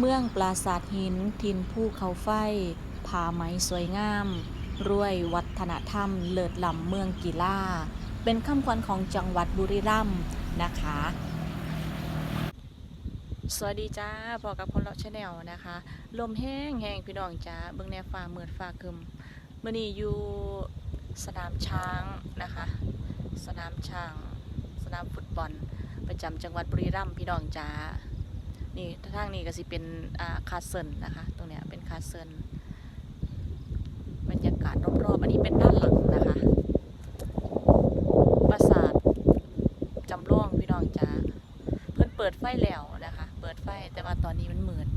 เมืองปราสาทหินทินภูเขาไฟผาไหมสวยงามรวยวัฒนธรรม เลิศล้ำเมืองกีฬาเป็นคำขวัญของจังหวัดบุรีรัมย์นะคะ สวัสดีจ้าพอกับคนเลาะชาแนลนะคะ ลมแห้งแห้งพี่น้องจ้าเบิ่งแนวฟ้าเมือดฟ้าคึมมื่อนี้อยู่สนามช้างนะคะ สนามช้าง สนามฟุตบอล ประจำจังหวัดบุรีรัมย์พี่น้องจ้า นี่ทางนี้ก็สิเป็นอ่าคาเซิลนะคะ ตรงเนี้ยเป็นคาเซิลบรรยากาศรอบๆอันนี้เป็นด้านหลังนะคะปราสาทจำลองพี่น้องจ้าเพิ่นเปิดไฟแล้วนะคะ เปิดไฟแต่ว่าตอนนี้มันมืด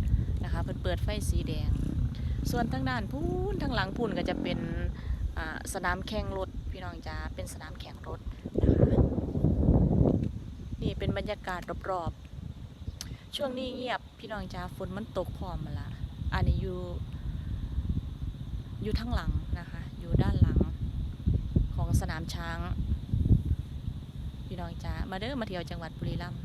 นะคะเพิ่นเปิดไฟสีแดง ส่วนทางด้านพูนทางหลังพูนก็จะเป็นสนามแข่งรถพี่น้องจ้าเป็นสนามแข่งรถนะคะนี่เป็นบรรยากาศรอบๆ ช่วงนี้เงียบพี่น้องจ้าฝนมันตกพร้อมมาละอันนี้อยู่ อยู่ทางหลังนะคะ อยู่ด้านหลังของสนามช้าง พี่น้องจ้ามาเด้อมาเที่ยวจังหวัดบุรีรัมย์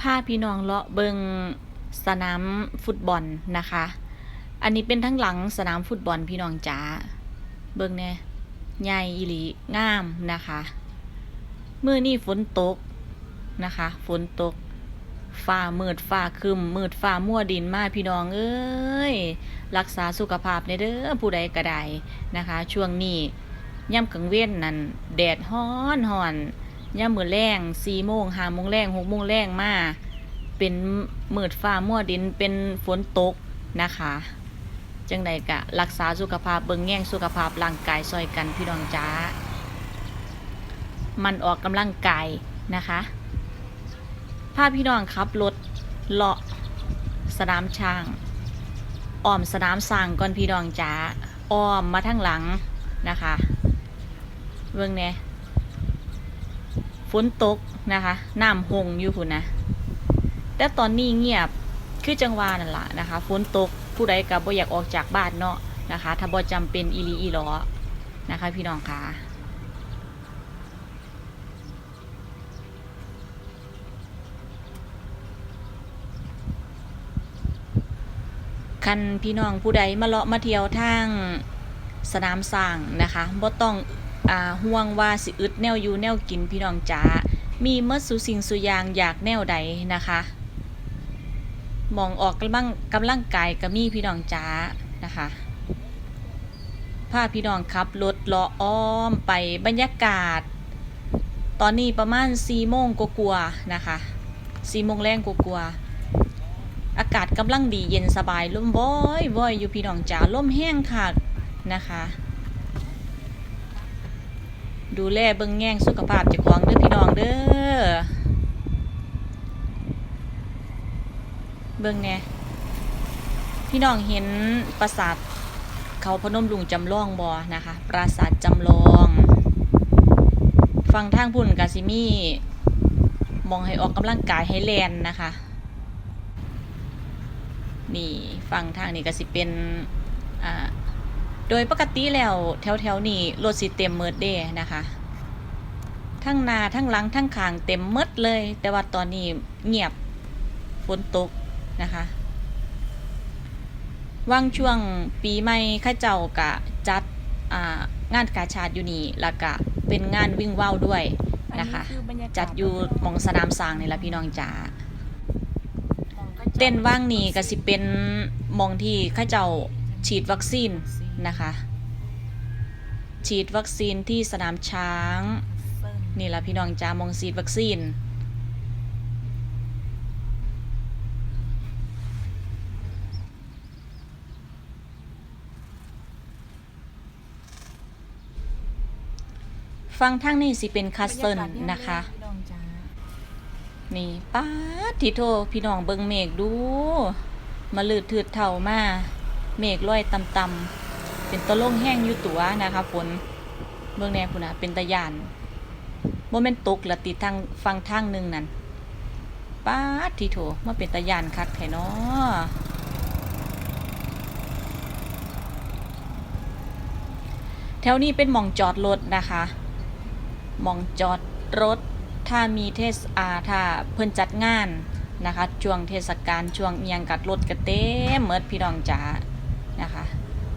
พาพี่น้องเลาะเบิงสนามฟุตบอลนะคะ อันนี้เป็นทั้งหลังสนามฟุตบอลพี่น้องจ๋าเบิงแน่ ใหญ่อีหลีงามนะคะเมื่อนี่ฝนตกนะคะ ฝนตกฟ้ามืดฟ้าครึมมืดฟ้ามั่วดินมาพี่น้องเอ้ยรักษาสุขภาพในเด้อผู้ใดก็ได้นะคะ ช่วงนี้ย่ำกลางเว้นนั่นแดดฮ้อนฮ้อนย่ำมือแรงสี่โมงห้าโมงแรงหกโมงแรงมาเป็นมืดฟ้ามั่วดินเป็นฝนตกนะคะ จังใดกะรักษาสุขภาพเบิ่งแย่งสุขภาพร่างกายซอยกันพี่น้องจ้า มันออกกำลังกายนะคะพาพี่น้องขับรถเลาะสนามช้างอ้อมสนามสร้างก่อนพี่น้องจ๋าอ้อมมาทางหลังนะคะเบิ่งเนี่ยฝนตกนะคะน้ำหงอยู่พุ่นนะแต่ตอนนี้เงียบคือจังหวานั่นแหละนะคะฝนตก ผู้ใดกับบ่อยากออกจากบ้านเนาะนะคะ ถ้าบ่จำเป็นอีลีอีหลอนะคะ พี่น้องค่ะคันพี่น้องผู้ใดมาเลาะมาเที่ยวทางสนามสร้างนะคะบ่ต้องอ่าห่วงว่าสิอึดแนวอยู่แนวกินพี่น้องจ๋ามีเมื่อสุสิ่งสุยางอยากแนวใดนะคะ มองออกกำลังกำลังกายก็มีพี่น้องจ๋านะคะพาพี่น้องขับรถเลาะอ้อมไปบรรยากาศ ตอนนี้ประมาณ4โมงกว่าๆนะคะ4โมงแรงกว่าๆอากาศกำลังดีเย็นสบายลมว้อยว้อยอยู่พี่น้องจ๋าลมแห้งค่ะนะคะ ดูแลเบิ่งแง่งสุขภาพจ้าของเด้อพี่น้องเด้อ บิ่งแน่พี่น้องเห็นปราสาทเขาพนมลุงจำลองบอนะคะ ปราสาทจำลองฟังทางพุ่นกาซิมีมองให้ออกกำลังกายให้แลนนะคะ นี่ฝั่งทางนี้ก็สิเป็นอ่าโดยปกติแล้วแถวแถวๆนี้รถสิเต็มเมิดเด้นะคะทั้งนาทั้งหลังทั้งขางเต็มเมิดเลย แต่ว่าตอนนี้เงียบฝนตก นะคะ ว่างช่วงปีใหม่เข้าเจ้ากะจัดอ่างานกาชาดอยู่นี่แล้วก็เป็นงานวิ่งว่าวด้วยนะคะจัดอยู่หมองสนามสร้างนี่ละพี่น้องจ๋าเต้นว่างนี้ก็สิเป็นหมองที่เข้าเจ้าฉีดวัคซีนนะคะ ฉีดวัคซีนที่สนามช้าง นี่ละพี่น้องจ้ามองฉีดวัคซีน ฟังทางนี้สิเป็นคาสเซิลนะคะ นี่ป้าทิโทพี่น้องเบิงเมฆดู มาลืดถืดเท่ามา เมฆลอยต่ำๆเป็นตะลงแห้งอยู่ตัวนะคะฝนเบื้องแนวพุ่นะเป็นตะยานโมเมนตกละติดทางฟังทางหนึ่งนั่นป้าทิโทมาเป็นตะยานคักแท้เนาะแถวนี้เป็นหมองจอดรถนะคะ มองจอดรถ ถ้ามีเทศอาถ้าเพิ่นจัดงานนะคะ ช่วงเทศกาลช่วงเอียงกัดรถกระเต็มเมิดพี่น้องจ๋านะคะ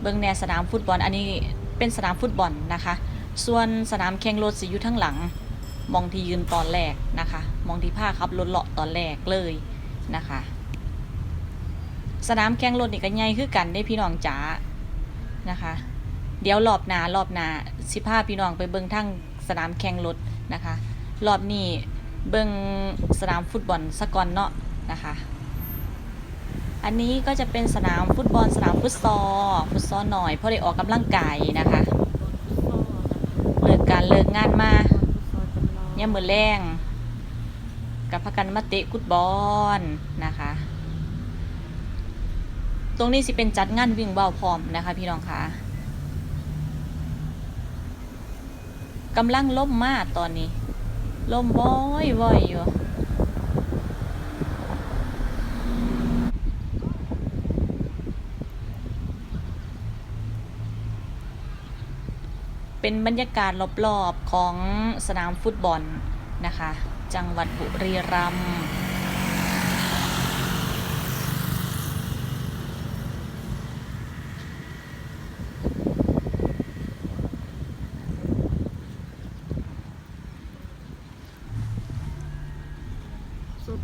เบิ่งแนสนามฟุตบอลอันนี้เป็นสนามฟุตบอลนะคะ ส่วนสนามแข่งรถสิอยู่ทั้งหลัง มองที่ยืนตอนแรกนะคะ มองที่ผ้าขับรถเลาะตอนแรกเลยนะคะ สนามแข่งรถนี่ก็ใหญ่คือกันได้พี่น้องจ๋านะคะ เดี๋ยวรอบหนารอบหนาสิพาพี่น้องไปเบิ่งทั้ง สนามแข่งรถนะคะ รอบนี้เบิ่งสนามฟุตบอลสกอนเนาะนะคะ อันนี้ก็จะเป็นสนามฟุตบอลสนามฟุตซอลฟุตซอลหน่อยเพราะได้ออกกำลังกายนะคะเลิกการเลิกงานมาเนี่ยมมือแรงกับพักกันมาเตะกุดบอลนะคะ ตรงนี้สิเป็นจัดงานวิ่งเบาพร้อมนะคะพี่น้องคะ กำลังล่มมากตอนนี้ล่มว้อยว้อยอยู่เป็นบรรยากาศรอบๆของสนามฟุตบอลนะคะ จังหวัดบุรีรัมย์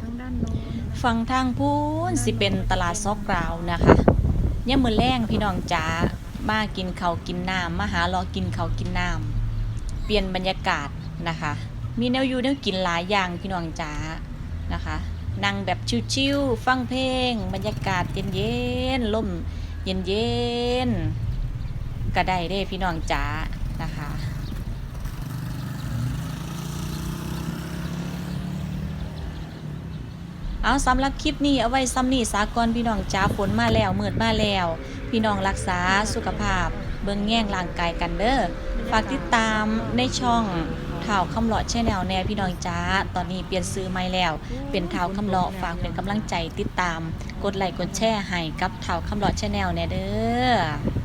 ทั้งด้านโน้นนะคะฟังทางพูนสิเป็นตลาดซอกกราวนะคะเนี่ยามมือแรงพี่น้องจ๋ามากินเขาวกินน้ำมาหารอกินเขาวกินน้ำเปลี่ยนบรรยากาศนะคะ มีแนวอยู่แนวกินหลายอย่างพี่น้องจ๋านะคะนั่งแบบชิวๆฟังเพลง บรรยากาศเย็นๆลมเย็นๆก็ได้เด้พี่น้องจ๋านะคะ เอาสำหรับคลิปนี้เอาไว้ซ้ำนี่สากลพี่น้องจ้าฝนมาแล้วเมืดมาแล้ว พี่น้องรักษาสุขภาพ เบิ่งแง่งร่างกายกันเด้อฝากติดตามในช่องข่าวคำหลอแชแนลแน่พี่น้องจ้า ตอนนี้เปลี่ยนซื้อใหม่แล้ว เป็นข่าวคำหลอฝากเป็นกำลังใจติดตาม กดไลค์กดแชร์ให้กับข่าวคำหลอแชแนลแน่เด้อ